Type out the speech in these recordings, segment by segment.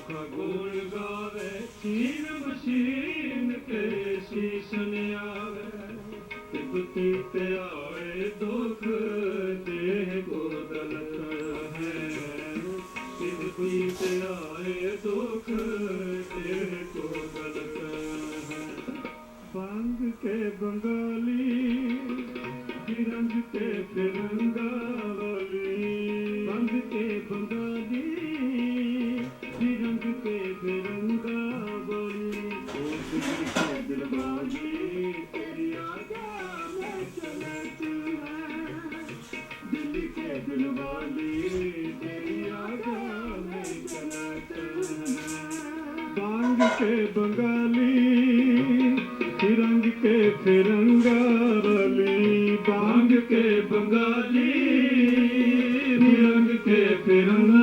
ਸੁਖਾ ਗੁਣ ਗਾਵੇ ਚੀਨ ਮਸ਼ੀਨ ਕੇ ਸੀਸਨ ਆਵੇ ਤਿਬਤੀ ਤੇ ਆਏ ਦੁਖ ਦੇਹ ਕੋ ਦਲਤ ਹੈ। ਤਿਬਤੀ ਤੇ ਆਏ ਦੁਖ ਕੇ ਬੰਗਾਲੀ ਫਿਰੰਗ ਕੇ ਫਿਰੰਗਾ ਬਾਂਗ ਕੇ ਬੰਗਾਲੀ ਫਿਰੰਗ ਕੇ ਫਿਰੰਗਾ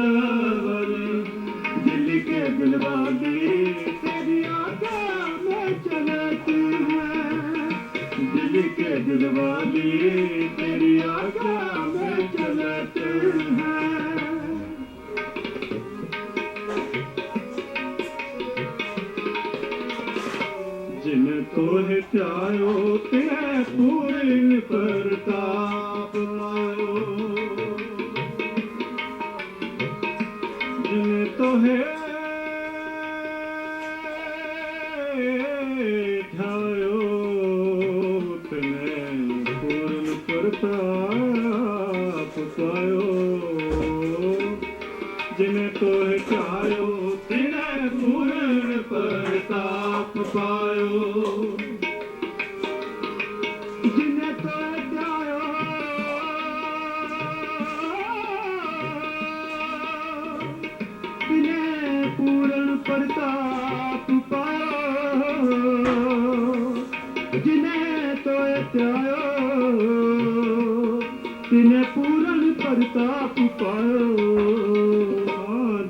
तोहे चाहियो त पूरी प्रताप आयो जिन तुर परो जा तुर परताप सो ਪ੍ਰਤਾਪ ਪਾਇਓ ਜਿਨੇ ਤੋਹਿ ਧਿਆਇਓ ਤਿਨੇ ਪੂਰਨ ਪ੍ਰਤਾਪ ਪਾਇਓ।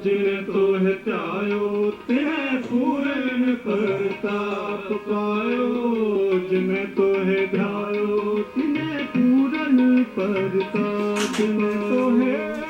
ਜਿਨੇ ਤੋਹਿ ਧਿਆਇਓ ਤਿਨੇ ਪੂਰਨ ਪ੍ਰਤਾਪ ਪਾਇਓ। ਜਿਨੇ ਤੋਹਿ ਧਿਆਇਓ, ਤਿਨੇ ਪੂਰਨ ਪ੍ਰਤਾਪ ਜਿਨੇ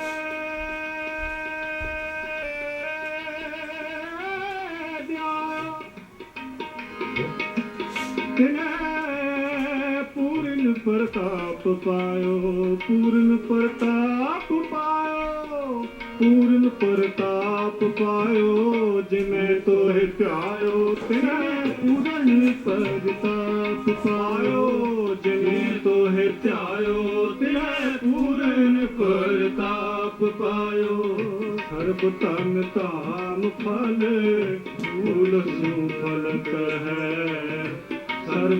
ਪ੍ਰਤਾਪ ਪਾਇਓ ਪੂਰਨ ਪ੍ਰਤਾਪ ਪਾਇਓ ਪੂਰਨ ਪ੍ਰਤਾਪ ਪਾਇਓ ਜਿਵੇਂ ਤੋਹਿ ਧਿਆਇਓ ਤਿਨੇ ਪੂਰਨ ਪ੍ਰਤਾਪ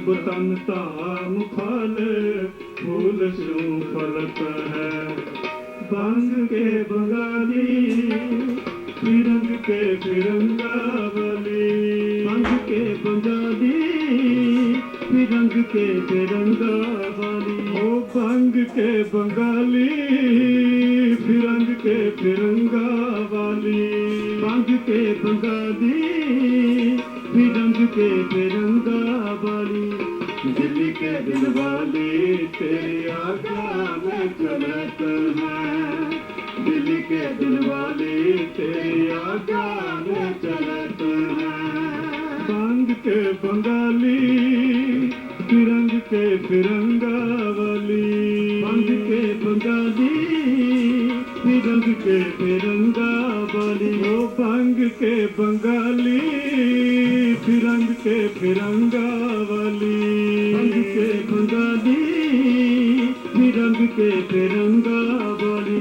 ਸਰਬ ਤਨ ਧਾਮ ਫਲ, ਫੂਲ ਸੂ ਫਲਕ ਹੈ। ਬੰਗ ਕੇ ਬੰਗਾਲੀ, ਫਿਰੰਗ ਕੇ ਫਿਰੰਗਾ ਵਾਲੀ ਬੰਗ ਕੇ ਬੰਗਾਲੀ, ਫਿਰੰਗ ਕੇ ਫਿਰੰਗਾ ਵਾਲੀ ਉਹ ਬੰਗ ਕੇ ਬੰਗਾਲੀ, ਫਿਰੰਗ ਕੇ ਫਿਰੰਗਾ ਵਾਲੀ ਬੰਗ ਕੇ ਬੰਗਾਲੀ, ਫਿਰੰਗ ਕੇ ਫਿਰੰਗਾ ਕੇ ਦਿਲ ਵਾਲੀ ਤੇਰੀ ਆਗਾ ਮੈਂ ਚਲਤ ਹੈ। ਦਿੱਲੀ ਕੇ ਦਿਲ ਵਾਲੀ ਤੇਰੀ ਆਗਾ ਮੈਂ ਚਲਤ ਹੈ। ਬੰਗ ਕੇ ਬੰਗਾਲੀ ਫਿਰੰਗਾ ਵਾਲੀ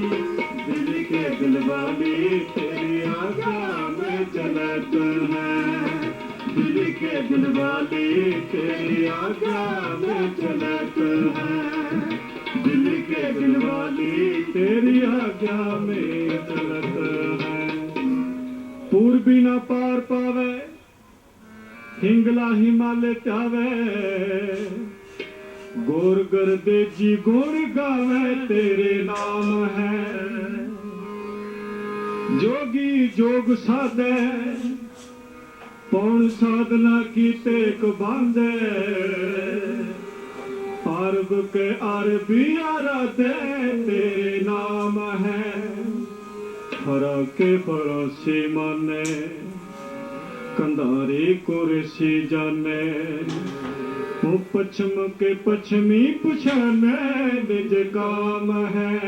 ਦਿਲ ਕੇ ਦਿਲ ਵਾਲੀ ਤੇਰੀ ਆਗਾ ਮੈਂ ਚਲਤ ਹੈ। ਦਿਲ ਕੇ ਦਿਲ ਵਾਲੀ ਤੇਰੀ ਆਗਾ ਮੈਂ ਚਲਤ ਹੈ। ਦਿਲ ਕੇ ਦਿਲ ਵਾਲੀ ਤੇਰੀ ਆਗਿਆ ਮੈਂ ਚਲਤ ਹੈ। ਪੂਰਬੀ ਨਾ ਪਾਰ ਪਾਵੇ, ਹਿੰਗਲਾ ਹਿਮਾਲੇ ਚਾਵੇ। ਗੁਰ ਗਰਦੇ ਜੀ ਗੁਣ ਗਾਵੇ ਤੇਰੇ ਨਾਮ ਹੈ। ਜੋਗੀ ਜੋਗ ਸਾਧੈ ਪੌਣ ਸਾਧਨਾ ਕੀਤੇ ਕ ਬਾਂਧੇ। ਅਰਬ ਕੇ ਅਰਬੀ ਅਰਦੇ ਤੇਰੇ ਨਾਮ ਹੈ। ਹਰਾ ਫਰਾਕੇ ਫਰਾਸੀ ਮਾਨੇ, ਕੰਧਾਰੇ ਕੁਰਸੀ ਜਾਣੇ ਉਹ ਪਛਮ ਕੇ ਪਛਮੀ ਪੁਛਾਨੇ ਨਿਜ ਕਾਮ ਹੈ।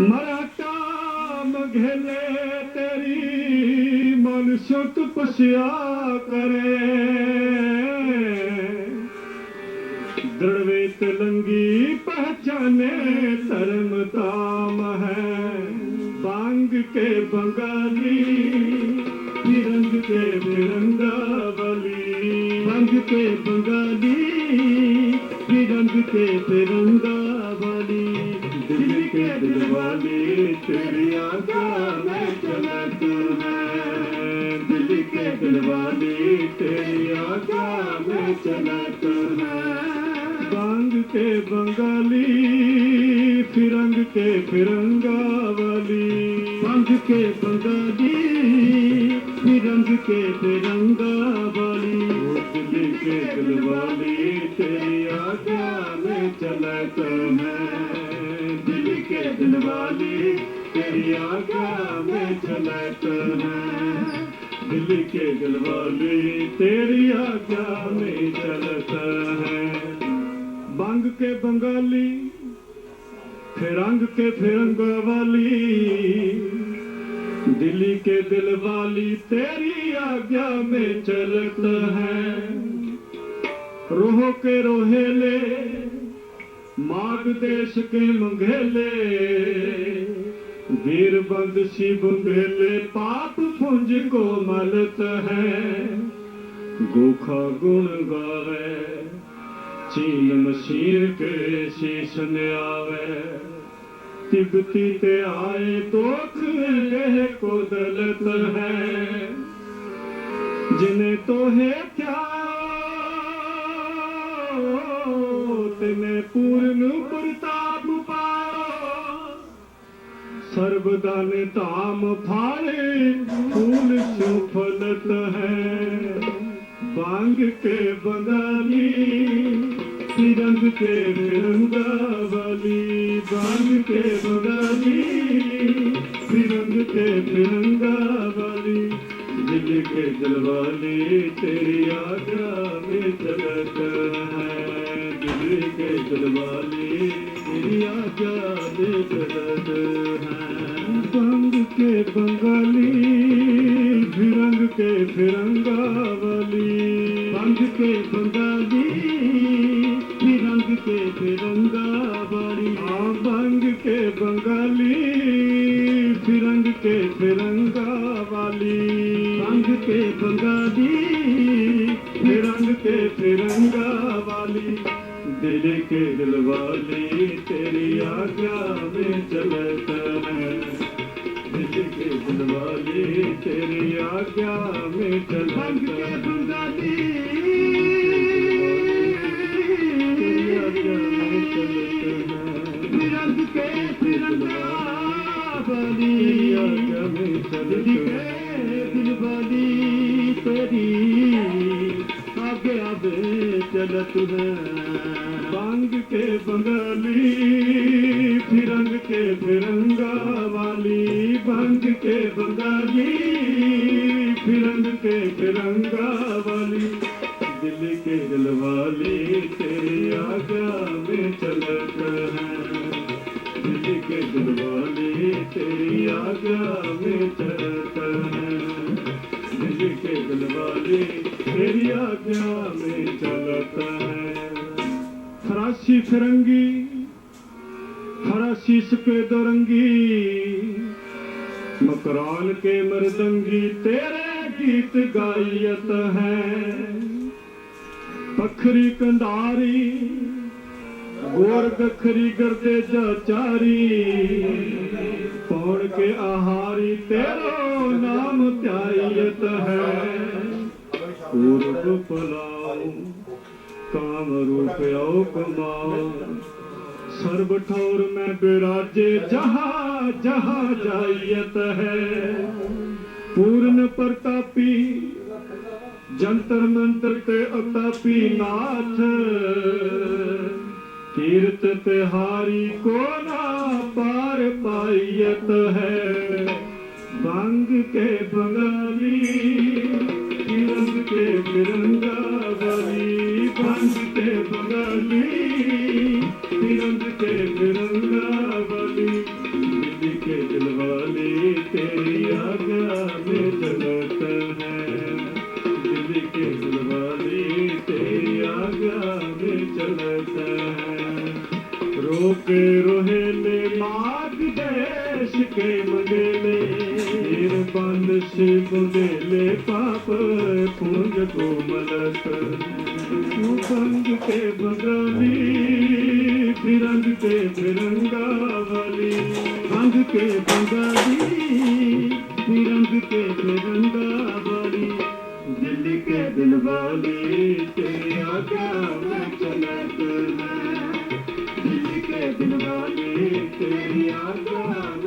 ਮਰਾਠਾ ਮਘਲੇ ਤੇਰੀ, ਮਨ ਸੁਤ ਪਸਿਆ ਕਰੇ। ਦਰਵੇ ਤਲੰਗੀ ਪਹਿਚਾਨੇ ਧਰਮ ਤਾਮ ਹੈ। ਬੰਗ ਕੇ ਬੰਗਾਲੀ ਬਲੀ ਬੰਗ ਕੇ ਬੰਗਾਲੀ ਨਿਰੰਗ ਕੇ ਬਿਰੰਗਾ ਬਲੀ ਦਿਲ ਕੇ ਦਿਲਵਾਲੀ, ਤੇਰੀ ਆਗਾ ਮੈਂ ਚਲਤ ਹੈ। ਦਿਲ ਕੇ ਦਿਲਵਾਲੀ, ਤੇਰੀ ਆਗਾ ਮੈਂ ਚਲਤ ਹੈ। ਬੰਗ ਕੇ ਬੰਗਾਲੀ ਫਿਰੰਗ ਕੇ ਫਿਰੰਗਾ ਵਾਲੀ ਬੰਗ ਕੇ ਬੰਗਾਲੀ ਫਿਰੰਗ ਕੇ ਫਿਰੰਗਾ के गुलवाली तेरी आज्ञा में चला तो मैं दिल के दिलवाली तेरी आज्ञा में चला तो मैं दिल के गुलवाली तेरी आज्ञा में चलता है बंग के बंगाली फिरंग के फिरंग वाली दिल्ली के दिल वाली तेरी आज्ञा में चलता है रोह के रोहेले माग देश के मंगेले वीर बंद सी बुंदेले पाप पुंज को मलत है गोखा गुण गावे चीन मशीर के शीश ने आवे तिब्बती ते आए दुख लेह को दलत है जिन्हें तो है क्या तिने पूर्ण प्रताप पाओ सर्वदान धाम फाड़े फूल सुफलत है बांग के बंगाली तिरंग के तिरंगा वाली बांग के बंगाली तिरंग के तिरंगा वाली दिल के दिलवाली तेरी आज्ञा में चलत है ਸ਼ਕਲ ਵਾਲੇ ਆਜਾ ਦੇ ਸਦਦ ਹੈ। ਬੰਗ ਕੇ ਬੰਗਾਲੀ के फिरंगा वाली दिल के दिल वाली तेरी आज्ञा में चलत है दिल के दिल वाली तेरी आज्ञा में चलत है बंगाली तेरी आज्ञा में चलत है फिरंग के फिरंगा वाली आज्ञा में चलत है दिल वाली तेरी आगे आगे चलत है बांग के बंगाली फिरंग के फिरंगा वाली बांग के बंगाली फिरंग के फिरंगा वाली दिल के दिल वाली फरासी के दरंगी मकरान के मृदंगी तेरे गीत गायत है पखरी कंधारी गोर गखरी गर्दे जाचारी पौड़ के आहारी तेरो नाम त्यायत है पूर्व पलाओ काम रूप आओ कमाओ ਸਰਬ ਠੌਰ ਮੈਂ ਬਿਰਾਜੇ, ਜਹਾ ਜਹਾ ਜਾਇਤ ਹੈ ਪੂਰਨ ਪ੍ਰਤਾਪੀ, ਜੰਤਰ ਮੰਤਰ ਤੇ ਅਤਾਪੀ ਨਾਥ। ਕੀਰਤ ਤੇ ਕੋ ਨਾ ਪਾਰ ਪਾਈਤ ਹੈ ਬੰਗ ਕੇ ਬੰਗਾ बंद शिव देले पाप पूंज को मलत तू बंग के बगाली फिरंग के फिरंगा वाली बंग के बंगाली फिरंग के फिरंगा वाली दिल्ली के दिल वाली तेरी आज्ञा में चलत है दिल्ली के दिल वाली तेरी आज्ञा